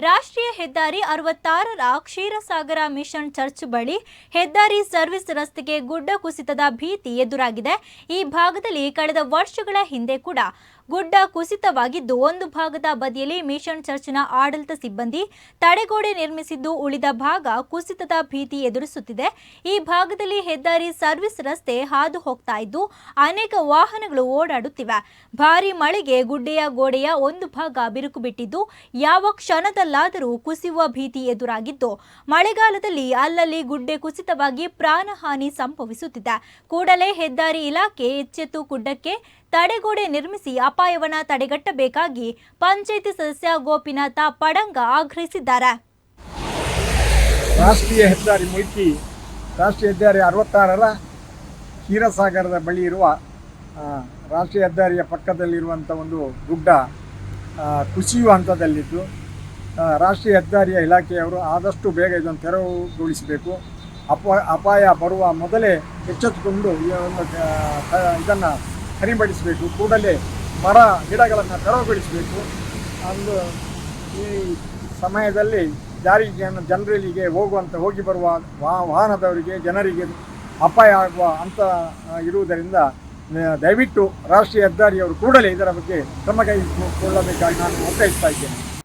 ರಾಷ್ಟ್ರೀಯ ಹೆದ್ದಾರಿ ಅರವತ್ತಾರರ ಕ್ಷೀರಸಾಗರ mission church ಬಳಿ ಹೆದ್ದಾರಿ ಸರ್ವಿಸ್ ರಸ್ತೆಗೆ ಗುಡ್ಡ ಕುಸಿತದ ಭೀತಿ ಎದುರಾಗಿದೆ. ಈ ಭಾಗದಲ್ಲಿ ಕಳೆದ ವರ್ಷಗಳ ಹಿಂದೆ ಕೂಡ ಗುಡ್ಡ ಕುಸಿತವಾಗಿದ್ದು ಒಂದು ಭಾಗದ ಬದಿಯಲ್ಲಿ ಮಿಷನ್ ಚರ್ಚ್ನ ಆಡಳಿತ ಸಿಬ್ಬಂದಿ ತಡೆಗೋಡೆ ನಿರ್ಮಿಸಿದ್ದು ಉಳಿದ ಭಾಗ ಕುಸಿತದ ಭೀತಿ ಎದುರಿಸುತ್ತಿದೆ. ಈ ಭಾಗದಲ್ಲಿ ಹೆದ್ದಾರಿ ಸರ್ವಿಸ್ ರಸ್ತೆ ಹಾದು ಹೋಗ್ತಾ ಇದ್ದು ಅನೇಕ ವಾಹನಗಳು ಓಡಾಡುತ್ತಿವೆ. ಭಾರಿ ಮಳೆಗೆ ಗುಡ್ಡೆಯ ಗೋಡೆಯ ಒಂದು ಭಾಗ ಬಿರುಕು ಬಿಟ್ಟಿದ್ದು ಯಾವ ಕ್ಷಣದಲ್ಲಾದರೂ ಕುಸಿಯುವ ಭೀತಿ ಎದುರಾಗಿದ್ದು ಮಳೆಗಾಲದಲ್ಲಿ ಅಲ್ಲಲ್ಲಿ ಗುಡ್ಡೆ ಕುಸಿತವಾಗಿ ಪ್ರಾಣಹಾನಿ ಸಂಭವಿಸುತ್ತಿದೆ. ಕೂಡಲೇ ಹೆದ್ದಾರಿ ಇಲಾಖೆ ಎಚ್ಚೆತ್ತು ಗುಡ್ಡಕ್ಕೆ ತಡೆಗೋಡೆ ನಿರ್ಮಿಸಿ ಅಪಾಯವನ್ನು ತಡೆಗಟ್ಟಬೇಕಾಗಿ ಪಂಚಾಯಿತಿ ಸದಸ್ಯ ಗೋಪಿನಾಥ ಪಡಂಗ ಆಗ್ರಹಿಸಿದ್ದಾರೆ. ರಾಷ್ಟ್ರೀಯ ಹೆದ್ದಾರಿ ಮುಲ್ಕಿ ರಾಷ್ಟ್ರೀಯ ಹೆದ್ದಾರಿ ಅರವತ್ತಾರರ ಕ್ಷೀರಸಾಗರದ ಬಳಿ ಇರುವ ರಾಷ್ಟ್ರೀಯ ಹೆದ್ದಾರಿಯ ಪಕ್ಕದಲ್ಲಿರುವಂಥ ಒಂದು ಗುಡ್ಡ ಕುಸಿಯುವ ಹಂತದಲ್ಲಿದ್ದು ರಾಷ್ಟ್ರೀಯ ಹೆದ್ದಾರಿಯ ಇಲಾಖೆಯವರು ಆದಷ್ಟು ಬೇಗ ಇದನ್ನು ತೆರವುಗೊಳಿಸಬೇಕು. ಅಪ, ಅಪಾಯ ಬರುವ ಮೊದಲೇ ಎಚ್ಚೆತ್ತುಕೊಂಡು ಈ ಒಂದು ಇದನ್ನು ಸರಿಪಡಿಸಬೇಕು ಕೂಡಲೇ ಮರ, ಗಿಡಗಳನ್ನು ತೆರವುಗೊಳಿಸಬೇಕು ಅಂದು ಈ ಸಮಯದಲ್ಲಿ ಜಾರಿ ಜನ, ಜನರಲ್ಲಿಗೆ ಹೋಗುವಂಥ ಹೋಗಿ ಬರುವ ವಾಹನದವರಿಗೆ, ಜನರಿಗೆ ಅಪಾಯ ಆಗುವ ಅಂತ ಇರುವುದರಿಂದ ದಯವಿಟ್ಟು ರಾಷ್ಟ್ರೀಯ ಹೆದ್ದಾರಿಯವರು ಕೂಡಲೇ ಇದರ ಬಗ್ಗೆ ಕ್ರಮ ಕೈಗೊಳ್ಳಬೇಕಾಗಿ ನಾನು ಒತ್ತಾಯಿಸ್ತಾ ಇದ್ದೇನೆ.